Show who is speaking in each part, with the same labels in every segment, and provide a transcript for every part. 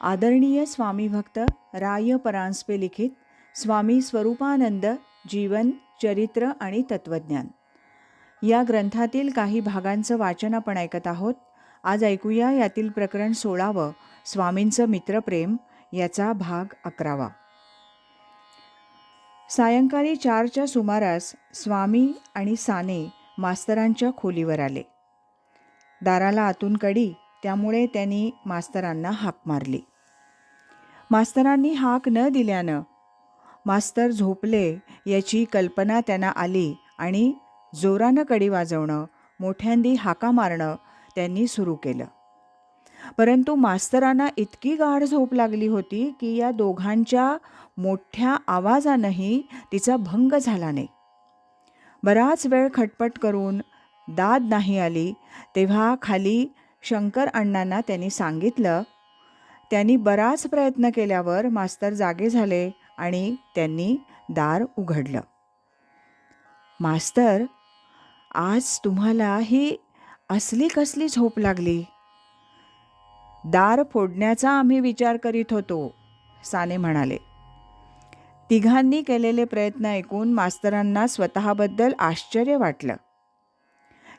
Speaker 1: आदरणीय स्वामी भक्त राय परांजपे लिखित स्वामी स्वरूपानंद जीवन चरित्र आणि तत्वज्ञान. या ग्रंथातील काही भागांचं वाचन आपण ऐकत आहोत. आज ऐकूया यातील प्रकरण सोळावं स्वामींचं मित्रप्रेम याचा भाग अकरावा. सायंकाळी चारच्या सुमारास स्वामी आणि साने मास्तरांच्या खोलीवर आले. दाराला आतून कडी त्यामुळे त्यांनी मास्तरांना हाक मारली. मास्तरांनी हाक न दिल्यानं मास्तर झोपले याची कल्पना त्यांना आली आणि जोरानं कडी वाजवणं मोठ्यांदी हाका मारणं त्यांनी सुरू केलं. परंतु मास्तरांना इतकी गाढ झोप लागली होती की या दोघांच्या मोठ्या आवाजानंही तिचा भंग झाला नाही. बराच वेळ खटपट करून दाद नाही आली तेव्हा खाली शंकर अण्णांना त्यांनी सांगितलं. त्यांनी बराच प्रयत्न केल्यावर मास्तर जागे झाले आणि त्यांनी दार उघडलं. मास्तर आज तुम्हाला ही असली कसली झोप लागली? दार फोडण्याचा आम्ही विचार करीत होतो साने म्हणाले. तिघांनी केलेले प्रयत्न ऐकून मास्तरांना स्वतःबद्दल आश्चर्य वाटलं.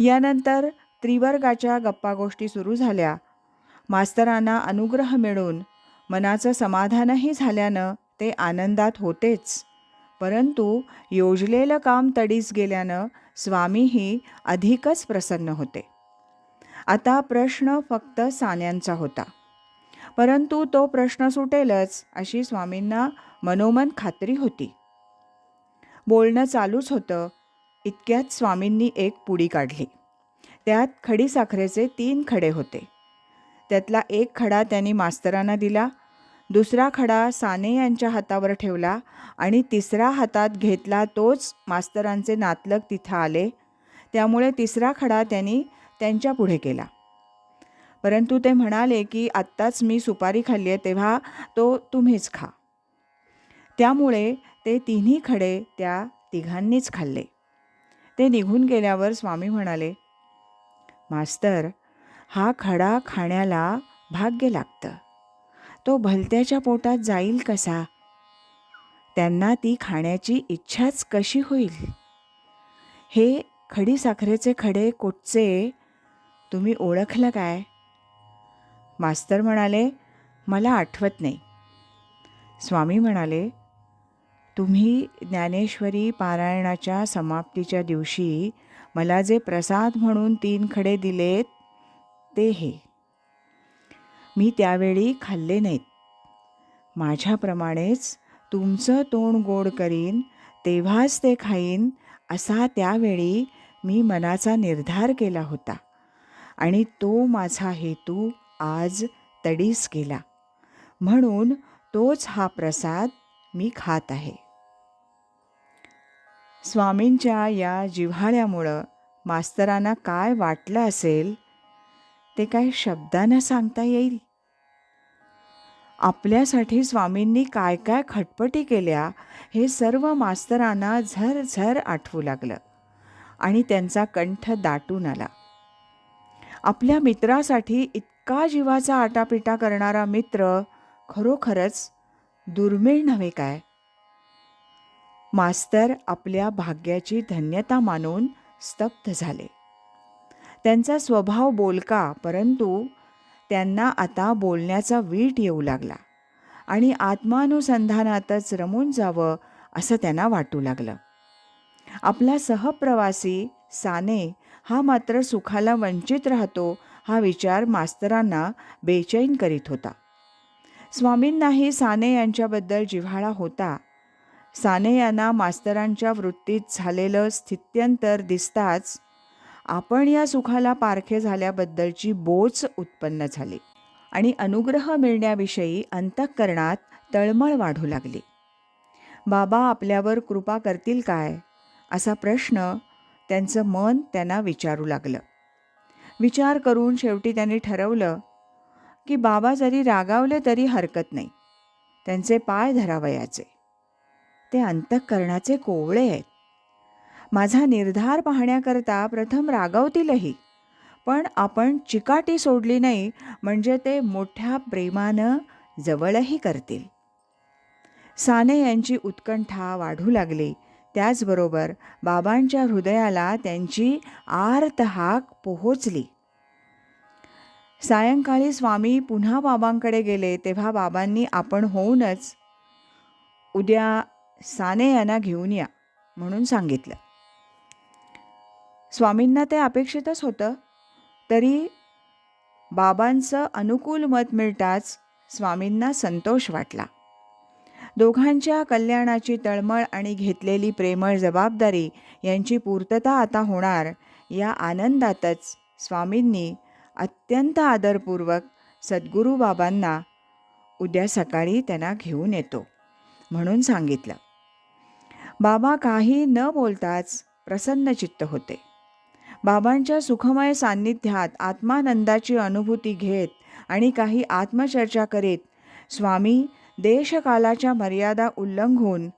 Speaker 1: यानंतर त्रिवर्गाच्या गप्पा गोष्टी सुरू झाल्या. मास्तरांना अनुग्रह मिळून मनाचं समाधानही झाल्यानं ते आनंदात होतेच. परंतु योजलेलं काम तडीस गेल्यानं स्वामीही अधिकच प्रसन्न होते. आता प्रश्न फक्त सान्यांचा होता. परंतु तो प्रश्न सुटेलच अशी स्वामींना मनोमन खात्री होती. बोलणं चालूच होतं. इतक्यात स्वामींनी एक पुडी काढली. त्यात खडीसाखरेचे तीन खडे होते. त्यातला एक खडा त्यांनी मास्तरांना दिला दुसरा खडा साने यांच्या हातावर ठेवला आणि तिसरा हातात घेतला तोच मास्तरांचे नातलग तिथं आले. त्यामुळे तिसरा खडा त्यांनी त्यांच्या पुढे केला. परंतु ते म्हणाले की आत्ताच मी सुपारी खाल्ली आहे तेव्हा तो तुम्हीच खा. त्यामुळे ते तिन्ही खडे त्या तिघांनीच खाल्ले. ते निघून गेल्यावर स्वामी म्हणाले मास्तर हा खडा खाण्याला भाग्य लागतं. तो भलत्याच्या पोटात जाईल कसा? त्यांना ती खाण्याची इच्छाच कशी होईल? हे खडीसाखरेचे खडे कुठचे तुम्ही ओळखलं काय? मास्तर म्हणाले मला आठवत नाही. स्वामी म्हणाले तुम्ही ज्ञानेश्वरी पारायणाच्या समाप्तीच्या दिवशी मला जे प्रसाद म्हणून तीन खडे दिलेत ते हे. मी त्यावेळी खाल्ले नाहीत. माझ्याप्रमाणेच तुमचं तोंड गोड करीन तेव्हाच ते खाईन असा त्यावेळी मी मनाचा निर्धार केला होता. आणि तो माझा हेतू आज तडीस गेला. म्हणून तोच हा प्रसाद मी खात आहे. स्वामींच्या या जिव्हाळ्यामुळं मास्तरांना काय वाटलं असेल ते काय शब्दानं सांगता येईल? आपल्यासाठी स्वामींनी काय काय खटपटी केल्या हे सर्व मास्तरांना झरझर आठवू लागलं आणि त्यांचा कंठ दाटून आला. आपल्या मित्रासाठी इतका जीवाचा आटापिटा करणारा मित्र खरोखरच दुर्मिळ नव्हे काय? मास्तर आपल्या भाग्याची धन्यता मानून स्तब्ध झाले. त्यांचा स्वभाव बोलका परंतु त्यांना आता बोलण्याचा वीट येऊ लागला आणि आत्मानुसंधानातच रमून जावं असं त्यांना वाटू लागलं. आपला सहप्रवासी साने हा मात्र सुखाला वंचित राहतो हा विचार मास्तरांना बेचैन करीत होता. स्वामींनाही साने यांच्याबद्दल जिव्हाळा होता साने यांना मास्तरांच्या वृत्तीत झालेलं स्थित्यंतर दिसताच आपण या सुखाला पारखे झाल्याबद्दलची बोच उत्पन्न झाली आणि अनुग्रह मिळण्याविषयी अंतःकरणात तळमळ वाढू लागली. बाबा आपल्यावर कृपा करतील काय? असा प्रश्न त्यांचं मन त्यांना विचारू लागलं. विचार करून शेवटी त्यांनी ठरवलं की बाबा जरी रागावले तरी हरकत नाही. त्यांचे पाय धरावयाचे. ते अंतःकरणाचे कोवळे आहेत. माझा निर्धार पाहण्याकरता प्रथम रागावतीलही पण आपण चिकाटी सोडली नाही म्हणजे ते मोठ्या प्रेमानं जवळही करतील. साने यांची उत्कंठा वाढू लागली. त्याचबरोबर बाबांच्या हृदयाला त्यांची आर्त हाक पोहोचली. सायंकाळी स्वामी पुन्हा बाबांकडे गेले तेव्हा बाबांनी आपण होऊनच उद्या साने यांना घेऊन या म्हणून सांगितलं. स्वामींना ते अपेक्षितच होतं. तरी बाबांचं अनुकूल मत मिळताच स्वामींना संतोष वाटला. दोघांच्या कल्याणाची तळमळ आणि घेतलेली प्रेमळ जबाबदारी यांची पूर्तता आता होणार या आनंदातच स्वामींनी अत्यंत आदरपूर्वक सद्गुरू बाबांना उद्या सकाळी त्यांना घेऊन येतो म्हणून सांगितलं. बाबा काही न बोलताच प्रसन्नचित्त होते. बाबांच्या सुखमय सान्निध्यात आत्मानंदाची अनुभूती घेत आणि काही आत्मचर्चा करीत स्वामी देशकालाच्या मर्यादा उल्लंघून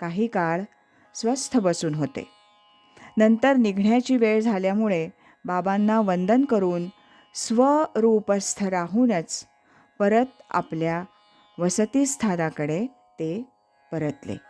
Speaker 1: काही काळ स्वस्थ बसून होते. नंतर निघण्याची वेळ झाल्यामुळे बाबांना वंदन करून स्वरूपस्थ राहूनच परत आपल्या वसतिस्थानाकडे ते परतले.